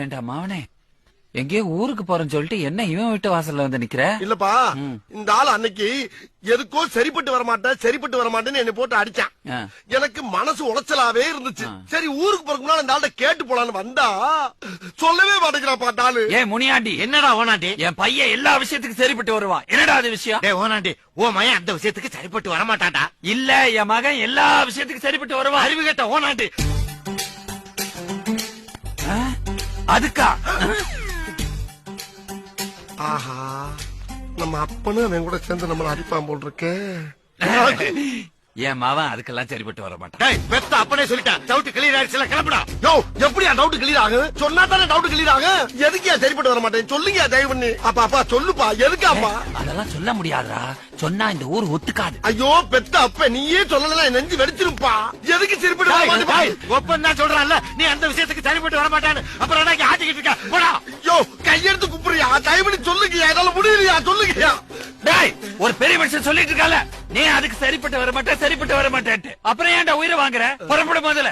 ஏண்டா மாவனே எங்கேயோ ஊருக்கு போறேன்னு சொல்லிட்டு என்ன இவன் வீட்டு வாசல்ல வந்து நிக்கிற? இல்லப்பா இந்த ஆள் அன்னைக்கு எதுக்கோ சரிப்பட்டு வர மாட்டேன் சரிப்பட்டு வர மாட்டேன்னு என்னை போட்டு அடிச்சான். எனக்கு மனசு உளைச்சலாவே இருந்துச்சு. சரி ஊருக்கு போறதுக்கு இந்த ஆள்கிட்ட கேட்டு போலான்னு வந்தா சொல்லவே மாட்டேங்கிறாப்பா இந்த ஆளு. ஏ முனியாண்டி என்னடா ஓனாண்டி? என் பையன் எல்லா விஷயத்துக்கும் சரிப்பட்டு வருவான் என்னடா அது விஷயம்? டேய் ஓனாண்டி ஓ மயன் அந்த விஷயத்துக்கு சரிப்பட்டு வரமாட்டான்டா. இல்ல என் மகன் எல்லா விஷயத்துக்கும் சரிப்பட்டு வருவான் அறிவு கேட்ட ஓனாண்டி. அதுக்கா? ஆஹா நம்ம அப்பனும் அவன் கூட சேர்ந்து நம்மள அடிப்பான் போல் இருக்கே என் மவன் அதுக்கெல்லாம் சரிப்பட்டு வர மாட்டான். டேய் பெத்த அப்பனே சொல்லிட்டான் டவுட் கிளியர் ஆயிடுச்சுல கிளம்புடா. யோ எப்படியா டவுட் கிளியர் ஆகும் சொன்னா தானே டவுட் கிளியர் ஆகும் எதுக்கியா சரிப்பட்டு வர மாட்டேன்? சொல்லுங்க தயவு பண்ணி அப்பா அப்பா சொல்லுப்பா எதுக்காப்பா அதெல்லாம் சொல்ல முடியாதுடா. சொன்னா இந்த ஊர் ஒத்துக்காது. ஐயோ பெத்த அப்ப நீயே சொல்லலாம் என் நெஞ்சு வெடிச்சிருப்பா எதுக்கு சரிப்பட்டு வர மாட்டேன்? ஒப்பன் தான் சொல்றான்ல நீ அந்த விஷயத்துக்கு சரிப்பட்டு வரமாட்டான்னு அப்புறம் ஆட்டிக்கிட்டு இருக்க போடா. யோ கையெடுத்து குப்புறியா? தயவு பண்ணி சொல்லுங்கயா என்னால முடியலையா? சொல்லுங்கயா டேய் ஒரு பெரிய மனுஷன் சொல்லிட்டு இருக்கால. நீ அதுக்கு சரிப்பட்டு வர மாட்டே சரிப்பட்டு வர மாட்டேன்ட்டு. அப்புறம் ஏன்டா உயிரை வாங்குற? புறப்பட முதல்ல.